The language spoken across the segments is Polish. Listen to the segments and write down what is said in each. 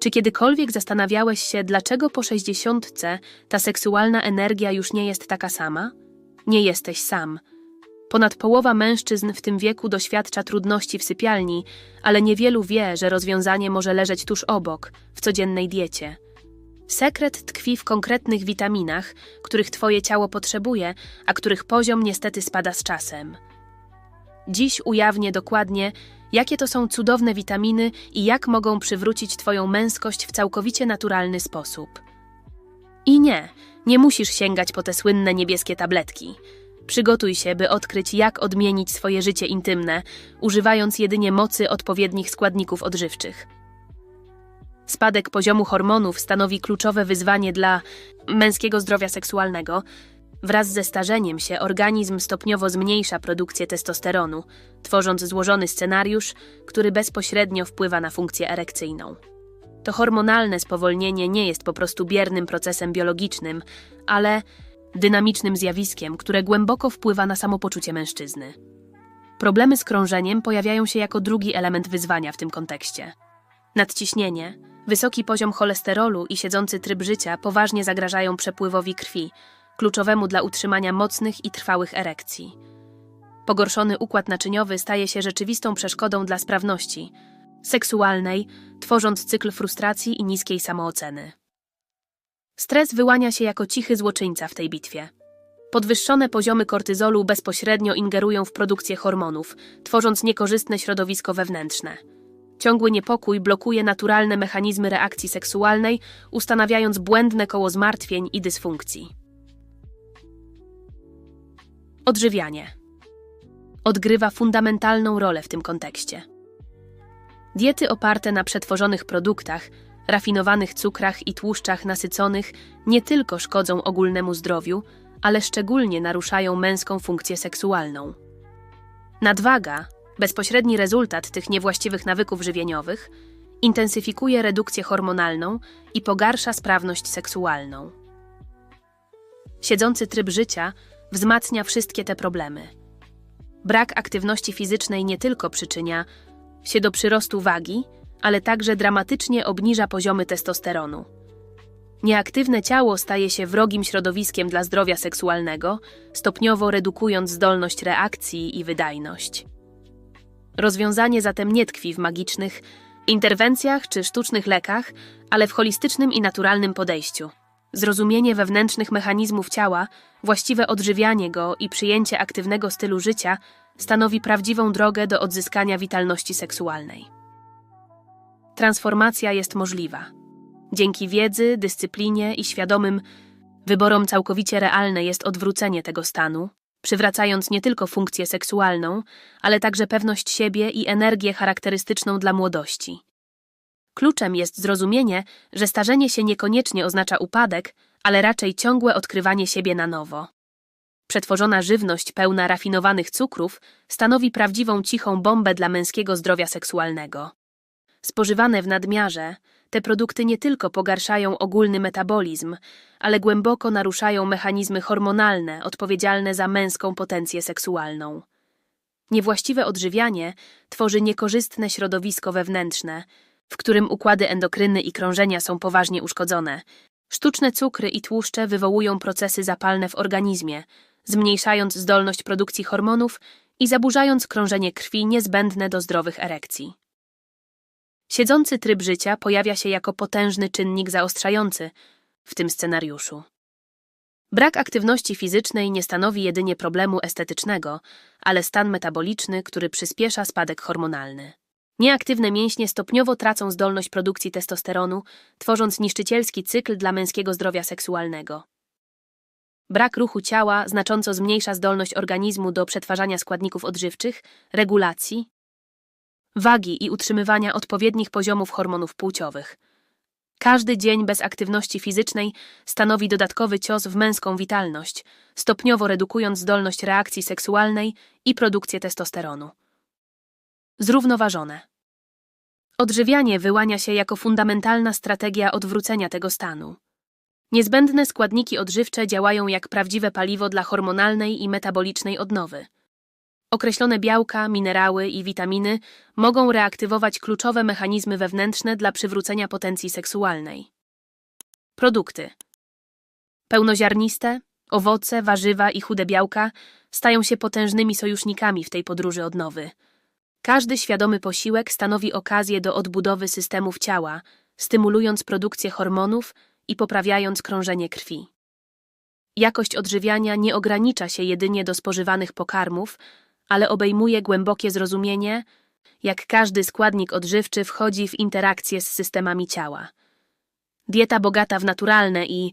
Czy kiedykolwiek zastanawiałeś się, dlaczego po sześćdziesiątce ta seksualna energia już nie jest taka sama? Nie jesteś sam. Ponad połowa mężczyzn w tym wieku doświadcza trudności w sypialni, ale niewielu wie, że rozwiązanie może leżeć tuż obok, w codziennej diecie. Sekret tkwi w konkretnych witaminach, których Twoje ciało potrzebuje, a których poziom niestety spada z czasem. Dziś ujawnię dokładnie, jakie to są cudowne witaminy i jak mogą przywrócić Twoją męskość w całkowicie naturalny sposób. I nie, nie musisz sięgać po te słynne niebieskie tabletki. Przygotuj się, by odkryć, jak odmienić swoje życie intymne, używając jedynie mocy odpowiednich składników odżywczych. Spadek poziomu hormonów stanowi kluczowe wyzwanie dla męskiego zdrowia seksualnego. Wraz ze starzeniem się organizm stopniowo zmniejsza produkcję testosteronu, tworząc złożony scenariusz, który bezpośrednio wpływa na funkcję erekcyjną. To hormonalne spowolnienie nie jest po prostu biernym procesem biologicznym, ale dynamicznym zjawiskiem, które głęboko wpływa na samopoczucie mężczyzny. Problemy z krążeniem pojawiają się jako drugi element wyzwania w tym kontekście. Nadciśnienie, wysoki poziom cholesterolu i siedzący tryb życia poważnie zagrażają przepływowi krwi, kluczowemu dla utrzymania mocnych i trwałych erekcji. Pogorszony układ naczyniowy staje się rzeczywistą przeszkodą dla sprawności seksualnej, tworząc cykl frustracji i niskiej samooceny. Stres wyłania się jako cichy złoczyńca w tej bitwie. Podwyższone poziomy kortyzolu bezpośrednio ingerują w produkcję hormonów, tworząc niekorzystne środowisko wewnętrzne. Ciągły niepokój blokuje naturalne mechanizmy reakcji seksualnej, ustanawiając błędne koło zmartwień i dysfunkcji. Odżywianie odgrywa fundamentalną rolę w tym kontekście. Diety oparte na przetworzonych produktach, rafinowanych cukrach i tłuszczach nasyconych nie tylko szkodzą ogólnemu zdrowiu, ale szczególnie naruszają męską funkcję seksualną. Nadwaga, bezpośredni rezultat tych niewłaściwych nawyków żywieniowych, intensyfikuje redukcję hormonalną i pogarsza sprawność seksualną. Siedzący tryb życia wzmacnia wszystkie te problemy. Brak aktywności fizycznej nie tylko przyczynia się do przyrostu wagi, ale także dramatycznie obniża poziomy testosteronu. Nieaktywne ciało staje się wrogim środowiskiem dla zdrowia seksualnego, stopniowo redukując zdolność reakcji i wydajność. Rozwiązanie zatem nie tkwi w magicznych interwencjach czy sztucznych lekach, ale w holistycznym i naturalnym podejściu. Zrozumienie wewnętrznych mechanizmów ciała, właściwe odżywianie go i przyjęcie aktywnego stylu życia stanowi prawdziwą drogę do odzyskania witalności seksualnej. Transformacja jest możliwa. Dzięki wiedzy, dyscyplinie i świadomym wyborom całkowicie realne jest odwrócenie tego stanu, przywracając nie tylko funkcję seksualną, ale także pewność siebie i energię charakterystyczną dla młodości. Kluczem jest zrozumienie, że starzenie się niekoniecznie oznacza upadek, ale raczej ciągłe odkrywanie siebie na nowo. Przetworzona żywność pełna rafinowanych cukrów stanowi prawdziwą cichą bombę dla męskiego zdrowia seksualnego. Spożywane w nadmiarze, te produkty nie tylko pogarszają ogólny metabolizm, ale głęboko naruszają mechanizmy hormonalne odpowiedzialne za męską potencję seksualną. Niewłaściwe odżywianie tworzy niekorzystne środowisko wewnętrzne, w którym układy endokryny i krążenia są poważnie uszkodzone. Sztuczne cukry i tłuszcze wywołują procesy zapalne w organizmie, zmniejszając zdolność produkcji hormonów i zaburzając krążenie krwi niezbędne do zdrowych erekcji. Siedzący tryb życia pojawia się jako potężny czynnik zaostrzający w tym scenariuszu. Brak aktywności fizycznej nie stanowi jedynie problemu estetycznego, ale stan metaboliczny, który przyspiesza spadek hormonalny. Nieaktywne mięśnie stopniowo tracą zdolność produkcji testosteronu, tworząc niszczycielski cykl dla męskiego zdrowia seksualnego. Brak ruchu ciała znacząco zmniejsza zdolność organizmu do przetwarzania składników odżywczych, regulacji, wagi i utrzymywania odpowiednich poziomów hormonów płciowych. Każdy dzień bez aktywności fizycznej stanowi dodatkowy cios w męską witalność, stopniowo redukując zdolność reakcji seksualnej i produkcję testosteronu. Zrównoważone. Odżywianie wyłania się jako fundamentalna strategia odwrócenia tego stanu. Niezbędne składniki odżywcze działają jak prawdziwe paliwo dla hormonalnej i metabolicznej odnowy. Określone białka, minerały i witaminy mogą reaktywować kluczowe mechanizmy wewnętrzne dla przywrócenia potencji seksualnej. Produkty. Pełnoziarniste, owoce, warzywa i chude białka stają się potężnymi sojusznikami w tej podróży odnowy. Każdy świadomy posiłek stanowi okazję do odbudowy systemów ciała, stymulując produkcję hormonów i poprawiając krążenie krwi. Jakość odżywiania nie ogranicza się jedynie do spożywanych pokarmów, ale obejmuje głębokie zrozumienie, jak każdy składnik odżywczy wchodzi w interakcję z systemami ciała. Dieta bogata w naturalne i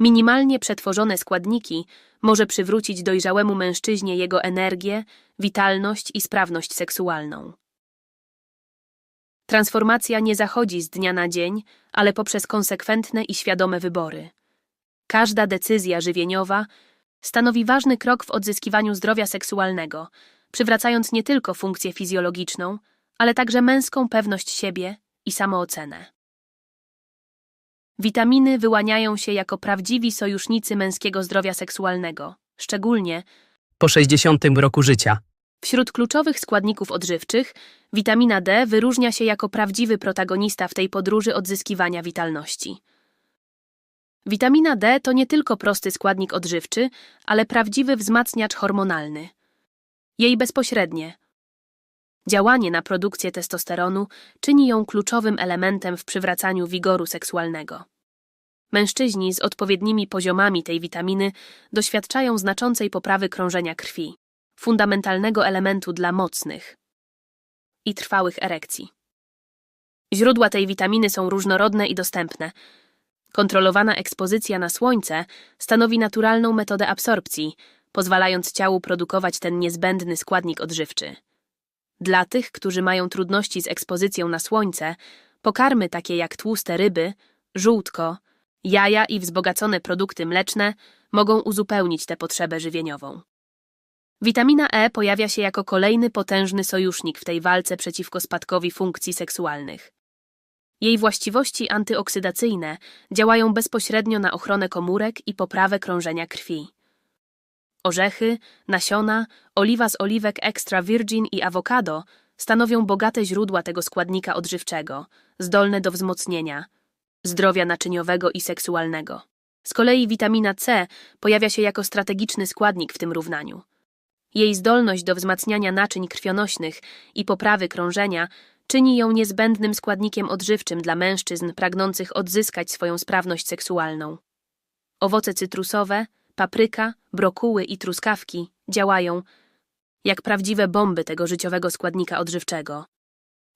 minimalnie przetworzone składniki może przywrócić dojrzałemu mężczyźnie jego energię, witalność i sprawność seksualną. Transformacja nie zachodzi z dnia na dzień, ale poprzez konsekwentne i świadome wybory. Każda decyzja żywieniowa stanowi ważny krok w odzyskiwaniu zdrowia seksualnego, przywracając nie tylko funkcję fizjologiczną, ale także męską pewność siebie i samoocenę. Witaminy wyłaniają się jako prawdziwi sojusznicy męskiego zdrowia seksualnego, szczególnie po 60 roku życia. Wśród kluczowych składników odżywczych witamina D wyróżnia się jako prawdziwy protagonista w tej podróży odzyskiwania witalności. Witamina D to nie tylko prosty składnik odżywczy, ale prawdziwy wzmacniacz hormonalny. Jej bezpośrednie działanie na produkcję testosteronu czyni ją kluczowym elementem w przywracaniu wigoru seksualnego. Mężczyźni z odpowiednimi poziomami tej witaminy doświadczają znaczącej poprawy krążenia krwi, fundamentalnego elementu dla mocnych i trwałych erekcji. Źródła tej witaminy są różnorodne i dostępne. Kontrolowana ekspozycja na słońce stanowi naturalną metodę absorpcji, pozwalając ciału produkować ten niezbędny składnik odżywczy. Dla tych, którzy mają trudności z ekspozycją na słońce, pokarmy takie jak tłuste ryby, żółtko, jaja i wzbogacone produkty mleczne mogą uzupełnić tę potrzebę żywieniową. Witamina E pojawia się jako kolejny potężny sojusznik w tej walce przeciwko spadkowi funkcji seksualnych. Jej właściwości antyoksydacyjne działają bezpośrednio na ochronę komórek i poprawę krążenia krwi. Orzechy, nasiona, oliwa z oliwek extra virgin i awokado stanowią bogate źródła tego składnika odżywczego, zdolne do wzmocnienia zdrowia naczyniowego i seksualnego. Z kolei witamina C pojawia się jako strategiczny składnik w tym równaniu. Jej zdolność do wzmacniania naczyń krwionośnych i poprawy krążenia czyni ją niezbędnym składnikiem odżywczym dla mężczyzn pragnących odzyskać swoją sprawność seksualną. Owoce cytrusowe, papryka, brokuły i truskawki działają jak prawdziwe bomby tego życiowego składnika odżywczego.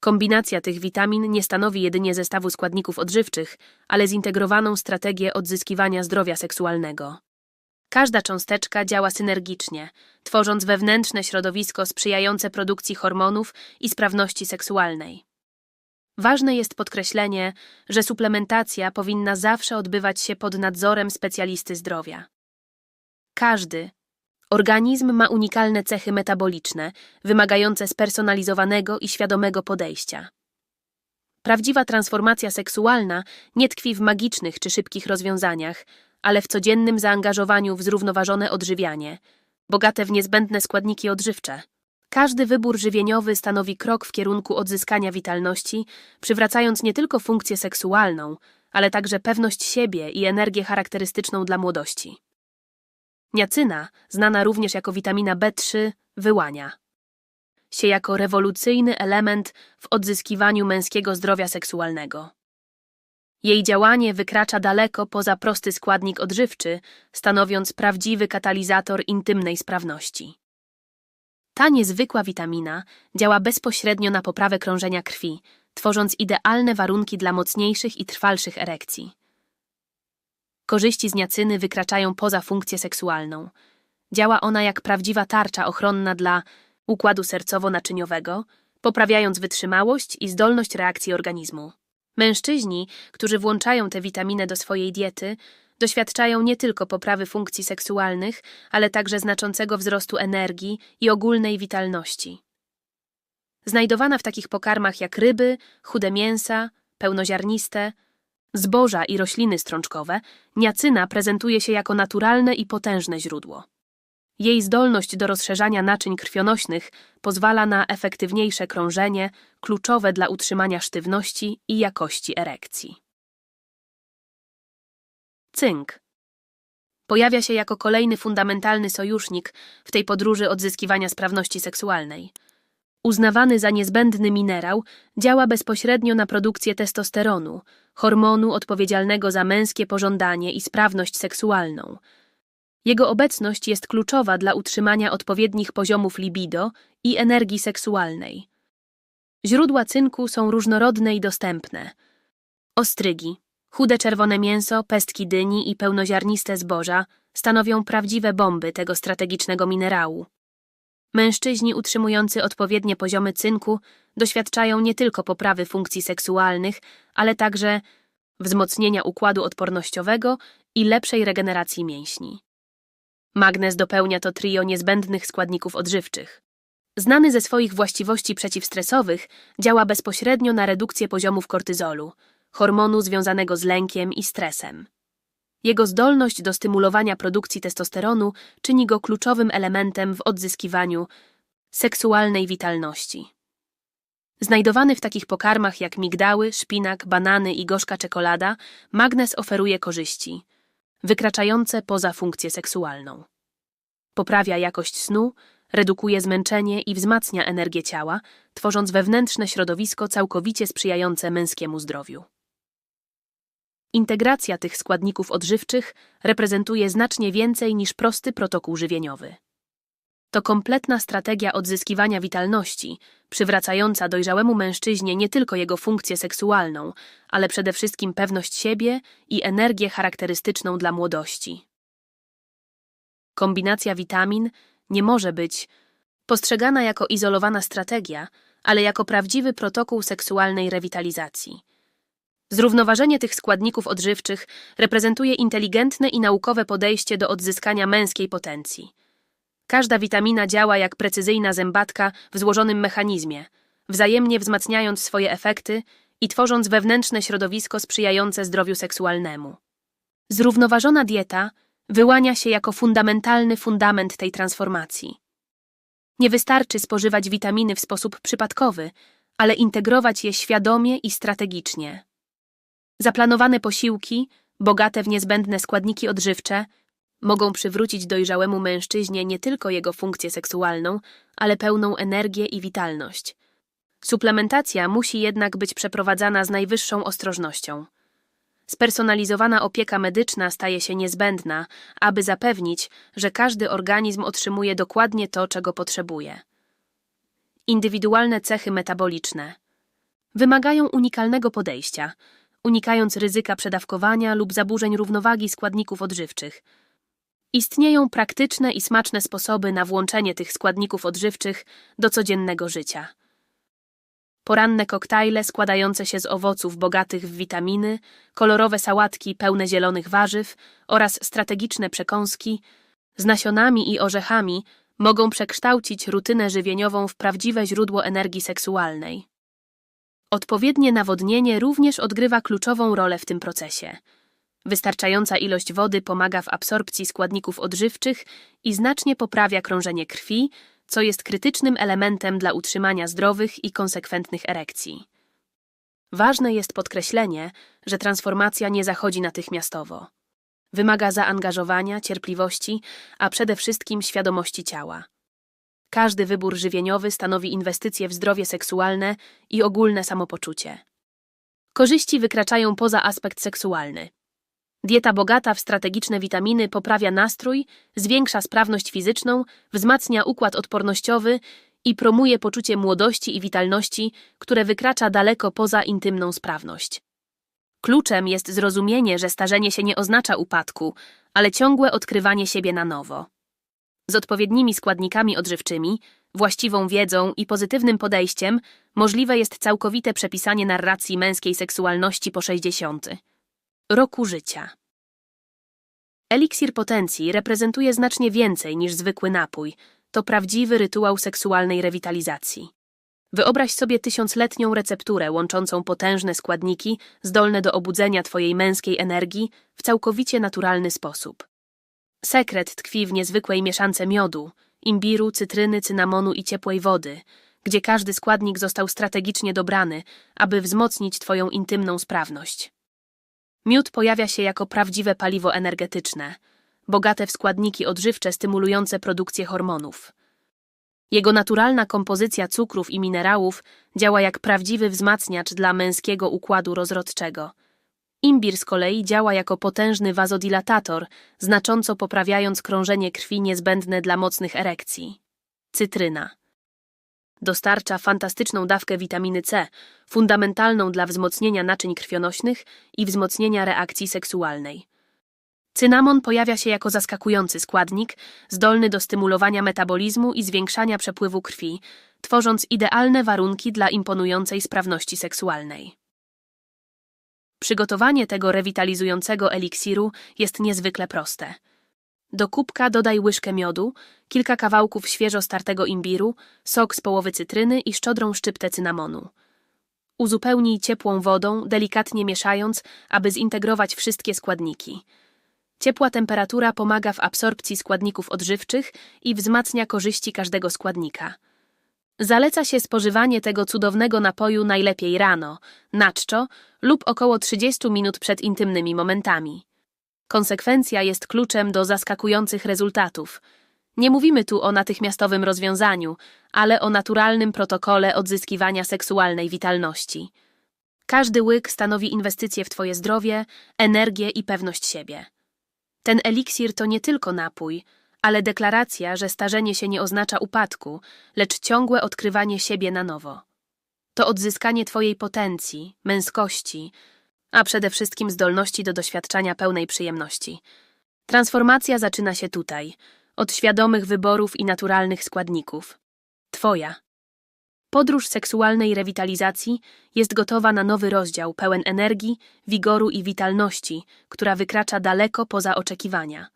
Kombinacja tych witamin nie stanowi jedynie zestawu składników odżywczych, ale zintegrowaną strategię odzyskiwania zdrowia seksualnego. Każda cząsteczka działa synergicznie, tworząc wewnętrzne środowisko sprzyjające produkcji hormonów i sprawności seksualnej. Ważne jest podkreślenie, że suplementacja powinna zawsze odbywać się pod nadzorem specjalisty zdrowia. Każdy organizm ma unikalne cechy metaboliczne, wymagające spersonalizowanego i świadomego podejścia. Prawdziwa transformacja seksualna nie tkwi w magicznych czy szybkich rozwiązaniach, ale w codziennym zaangażowaniu w zrównoważone odżywianie, bogate w niezbędne składniki odżywcze. Każdy wybór żywieniowy stanowi krok w kierunku odzyskania witalności, przywracając nie tylko funkcję seksualną, ale także pewność siebie i energię charakterystyczną dla młodości. Niacyna, znana również jako witamina B3, wyłania się jako rewolucyjny element w odzyskiwaniu męskiego zdrowia seksualnego. Jej działanie wykracza daleko poza prosty składnik odżywczy, stanowiąc prawdziwy katalizator intymnej sprawności. Ta niezwykła witamina działa bezpośrednio na poprawę krążenia krwi, tworząc idealne warunki dla mocniejszych i trwalszych erekcji. Korzyści z niacyny wykraczają poza funkcję seksualną. Działa ona jak prawdziwa tarcza ochronna dla układu sercowo-naczyniowego, poprawiając wytrzymałość i zdolność reakcji organizmu. Mężczyźni, którzy włączają tę witaminę do swojej diety, doświadczają nie tylko poprawy funkcji seksualnych, ale także znaczącego wzrostu energii i ogólnej witalności. Znajdowana w takich pokarmach jak ryby, chude mięsa, pełnoziarniste, zboża i rośliny strączkowe, niacyna prezentuje się jako naturalne i potężne źródło. Jej zdolność do rozszerzania naczyń krwionośnych pozwala na efektywniejsze krążenie, kluczowe dla utrzymania sztywności i jakości erekcji. Cynk. Pojawia się jako kolejny fundamentalny sojusznik w tej podróży odzyskiwania sprawności seksualnej. Uznawany za niezbędny minerał, działa bezpośrednio na produkcję testosteronu, hormonu odpowiedzialnego za męskie pożądanie i sprawność seksualną. Jego obecność jest kluczowa dla utrzymania odpowiednich poziomów libido i energii seksualnej. Źródła cynku są różnorodne i dostępne. Ostrygi, chude czerwone mięso, pestki dyni i pełnoziarniste zboża stanowią prawdziwe bomby tego strategicznego minerału. Mężczyźni utrzymujący odpowiednie poziomy cynku doświadczają nie tylko poprawy funkcji seksualnych, ale także wzmocnienia układu odpornościowego i lepszej regeneracji mięśni. Magnez dopełnia to trio niezbędnych składników odżywczych. Znany ze swoich właściwości przeciwstresowych, działa bezpośrednio na redukcję poziomów kortyzolu, hormonu związanego z lękiem i stresem. Jego zdolność do stymulowania produkcji testosteronu czyni go kluczowym elementem w odzyskiwaniu seksualnej witalności. Znajdowany w takich pokarmach jak migdały, szpinak, banany i gorzka czekolada, magnez oferuje korzyści, wykraczające poza funkcję seksualną. Poprawia jakość snu, redukuje zmęczenie i wzmacnia energię ciała, tworząc wewnętrzne środowisko całkowicie sprzyjające męskiemu zdrowiu. Integracja tych składników odżywczych reprezentuje znacznie więcej niż prosty protokół żywieniowy. To kompletna strategia odzyskiwania witalności, przywracająca dojrzałemu mężczyźnie nie tylko jego funkcję seksualną, ale przede wszystkim pewność siebie i energię charakterystyczną dla młodości. Kombinacja witamin nie może być postrzegana jako izolowana strategia, ale jako prawdziwy protokół seksualnej rewitalizacji. Zrównoważenie tych składników odżywczych reprezentuje inteligentne i naukowe podejście do odzyskania męskiej potencji. Każda witamina działa jak precyzyjna zębatka w złożonym mechanizmie, wzajemnie wzmacniając swoje efekty i tworząc wewnętrzne środowisko sprzyjające zdrowiu seksualnemu. Zrównoważona dieta wyłania się jako fundamentalny fundament tej transformacji. Nie wystarczy spożywać witaminy w sposób przypadkowy, ale integrować je świadomie i strategicznie. Zaplanowane posiłki, bogate w niezbędne składniki odżywcze, mogą przywrócić dojrzałemu mężczyźnie nie tylko jego funkcję seksualną, ale pełną energię i witalność. Suplementacja musi jednak być przeprowadzana z najwyższą ostrożnością. Spersonalizowana opieka medyczna staje się niezbędna, aby zapewnić, że każdy organizm otrzymuje dokładnie to, czego potrzebuje. Indywidualne cechy metaboliczne wymagają unikalnego podejścia, unikając ryzyka przedawkowania lub zaburzeń równowagi składników odżywczych. Istnieją praktyczne i smaczne sposoby na włączenie tych składników odżywczych do codziennego życia. Poranne koktajle składające się z owoców bogatych w witaminy, kolorowe sałatki pełne zielonych warzyw oraz strategiczne przekąski z nasionami i orzechami mogą przekształcić rutynę żywieniową w prawdziwe źródło energii seksualnej. Odpowiednie nawodnienie również odgrywa kluczową rolę w tym procesie. Wystarczająca ilość wody pomaga w absorpcji składników odżywczych i znacznie poprawia krążenie krwi, co jest krytycznym elementem dla utrzymania zdrowych i konsekwentnych erekcji. Ważne jest podkreślenie, że transformacja nie zachodzi natychmiastowo. Wymaga zaangażowania, cierpliwości, a przede wszystkim świadomości ciała. Każdy wybór żywieniowy stanowi inwestycję w zdrowie seksualne i ogólne samopoczucie. Korzyści wykraczają poza aspekt seksualny. Dieta bogata w strategiczne witaminy poprawia nastrój, zwiększa sprawność fizyczną, wzmacnia układ odpornościowy i promuje poczucie młodości i witalności, które wykracza daleko poza intymną sprawność. Kluczem jest zrozumienie, że starzenie się nie oznacza upadku, ale ciągłe odkrywanie siebie na nowo. Z odpowiednimi składnikami odżywczymi, właściwą wiedzą i pozytywnym podejściem możliwe jest całkowite przepisanie narracji męskiej seksualności po 60 roku życia. Eliksir potencji reprezentuje znacznie więcej niż zwykły napój. To prawdziwy rytuał seksualnej rewitalizacji. Wyobraź sobie tysiącletnią recepturę łączącą potężne składniki, zdolne do obudzenia Twojej męskiej energii w całkowicie naturalny sposób. Sekret tkwi w niezwykłej mieszance miodu, imbiru, cytryny, cynamonu i ciepłej wody, gdzie każdy składnik został strategicznie dobrany, aby wzmocnić Twoją intymną sprawność. Miód pojawia się jako prawdziwe paliwo energetyczne, bogate w składniki odżywcze stymulujące produkcję hormonów. Jego naturalna kompozycja cukrów i minerałów działa jak prawdziwy wzmacniacz dla męskiego układu rozrodczego. Imbir z kolei działa jako potężny wazodilatator, znacząco poprawiając krążenie krwi niezbędne dla mocnych erekcji. Cytryna. Dostarcza fantastyczną dawkę witaminy C, fundamentalną dla wzmocnienia naczyń krwionośnych i wzmocnienia reakcji seksualnej. Cynamon pojawia się jako zaskakujący składnik, zdolny do stymulowania metabolizmu i zwiększania przepływu krwi, tworząc idealne warunki dla imponującej sprawności seksualnej. Przygotowanie tego rewitalizującego eliksiru jest niezwykle proste. Do kubka dodaj łyżkę miodu, kilka kawałków świeżo startego imbiru, sok z połowy cytryny i szczodrą szczyptę cynamonu. Uzupełnij ciepłą wodą, delikatnie mieszając, aby zintegrować wszystkie składniki. Ciepła temperatura pomaga w absorpcji składników odżywczych i wzmacnia korzyści każdego składnika. Zaleca się spożywanie tego cudownego napoju najlepiej rano, na czczo lub około 30 minut przed intymnymi momentami. Konsekwencja jest kluczem do zaskakujących rezultatów. Nie mówimy tu o natychmiastowym rozwiązaniu, ale o naturalnym protokole odzyskiwania seksualnej witalności. Każdy łyk stanowi inwestycję w Twoje zdrowie, energię i pewność siebie. Ten eliksir to nie tylko napój, ale deklaracja, że starzenie się nie oznacza upadku, lecz ciągłe odkrywanie siebie na nowo. To odzyskanie Twojej potencji, męskości, a przede wszystkim zdolności do doświadczania pełnej przyjemności. Transformacja zaczyna się tutaj, od świadomych wyborów i naturalnych składników. Twoja. Podróż seksualnej rewitalizacji jest gotowa na nowy rozdział pełen energii, wigoru i witalności, która wykracza daleko poza oczekiwania.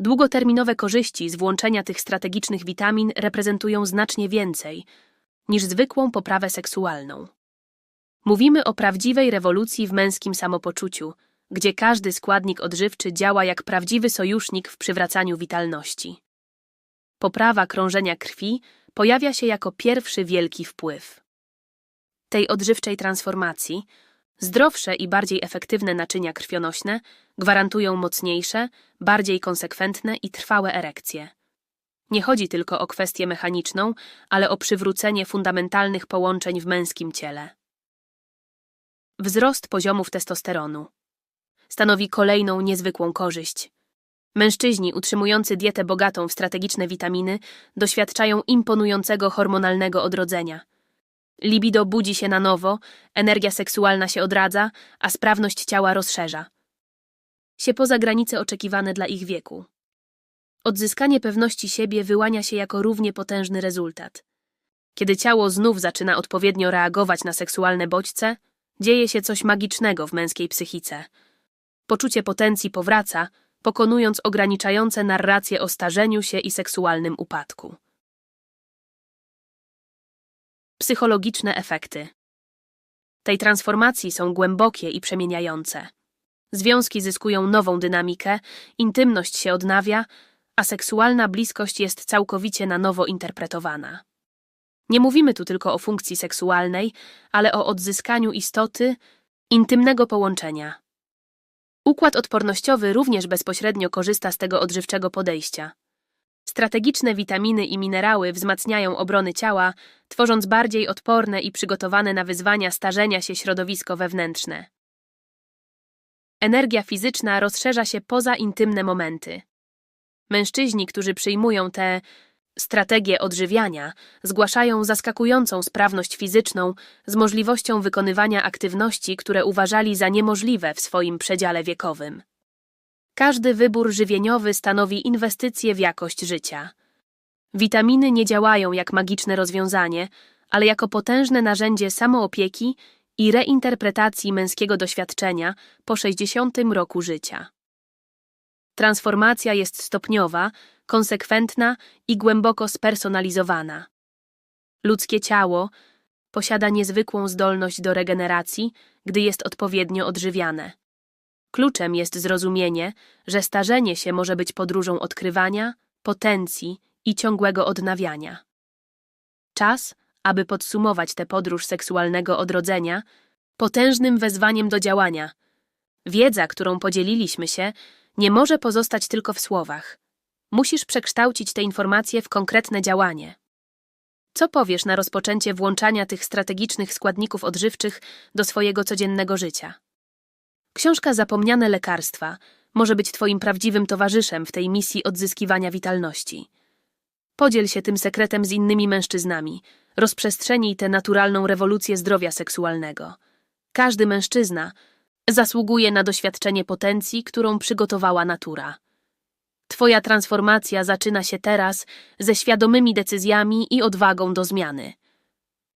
Długoterminowe korzyści z włączenia tych strategicznych witamin reprezentują znacznie więcej niż zwykłą poprawę seksualną. Mówimy o prawdziwej rewolucji w męskim samopoczuciu, gdzie każdy składnik odżywczy działa jak prawdziwy sojusznik w przywracaniu witalności. Poprawa krążenia krwi pojawia się jako pierwszy wielki wpływ. Tej odżywczej transformacji zdrowsze i bardziej efektywne naczynia krwionośne gwarantują mocniejsze, bardziej konsekwentne i trwałe erekcje. Nie chodzi tylko o kwestię mechaniczną, ale o przywrócenie fundamentalnych połączeń w męskim ciele. Wzrost poziomów testosteronu stanowi kolejną niezwykłą korzyść. Mężczyźni utrzymujący dietę bogatą w strategiczne witaminy doświadczają imponującego hormonalnego odrodzenia. Libido budzi się na nowo, energia seksualna się odradza, a sprawność ciała rozszerza. Się poza granice oczekiwane dla ich wieku. Odzyskanie pewności siebie wyłania się jako równie potężny rezultat. Kiedy ciało znów zaczyna odpowiednio reagować na seksualne bodźce, dzieje się coś magicznego w męskiej psychice. Poczucie potencji powraca, pokonując ograniczające narracje o starzeniu się i seksualnym upadku. Psychologiczne efekty tej transformacji są głębokie i przemieniające. Związki zyskują nową dynamikę, intymność się odnawia, a seksualna bliskość jest całkowicie na nowo interpretowana. Nie mówimy tu tylko o funkcji seksualnej, ale o odzyskaniu istoty, intymnego połączenia. Układ odpornościowy również bezpośrednio korzysta z tego odżywczego podejścia. Strategiczne witaminy i minerały wzmacniają obrony ciała, tworząc bardziej odporne i przygotowane na wyzwania starzenia się środowisko wewnętrzne. Energia fizyczna rozszerza się poza intymne momenty. Mężczyźni, którzy przyjmują te strategie odżywiania, zgłaszają zaskakującą sprawność fizyczną z możliwością wykonywania aktywności, które uważali za niemożliwe w swoim przedziale wiekowym. Każdy wybór żywieniowy stanowi inwestycję w jakość życia. Witaminy nie działają jak magiczne rozwiązanie, ale jako potężne narzędzie samoopieki i reinterpretacji męskiego doświadczenia po 60 roku życia. Transformacja jest stopniowa, konsekwentna i głęboko spersonalizowana. Ludzkie ciało posiada niezwykłą zdolność do regeneracji, gdy jest odpowiednio odżywiane. Kluczem jest zrozumienie, że starzenie się może być podróżą odkrywania, potencji i ciągłego odnawiania. Czas, aby podsumować tę podróż seksualnego odrodzenia, potężnym wezwaniem do działania. Wiedza, którą podzieliliśmy się, nie może pozostać tylko w słowach. Musisz przekształcić te informacje w konkretne działanie. Co powiesz na rozpoczęcie włączania tych strategicznych składników odżywczych do swojego codziennego życia? Książka Zapomniane lekarstwa może być Twoim prawdziwym towarzyszem w tej misji odzyskiwania witalności. Podziel się tym sekretem z innymi mężczyznami. Rozprzestrzenij tę naturalną rewolucję zdrowia seksualnego. Każdy mężczyzna zasługuje na doświadczenie potencji, którą przygotowała natura. Twoja transformacja zaczyna się teraz ze świadomymi decyzjami i odwagą do zmiany.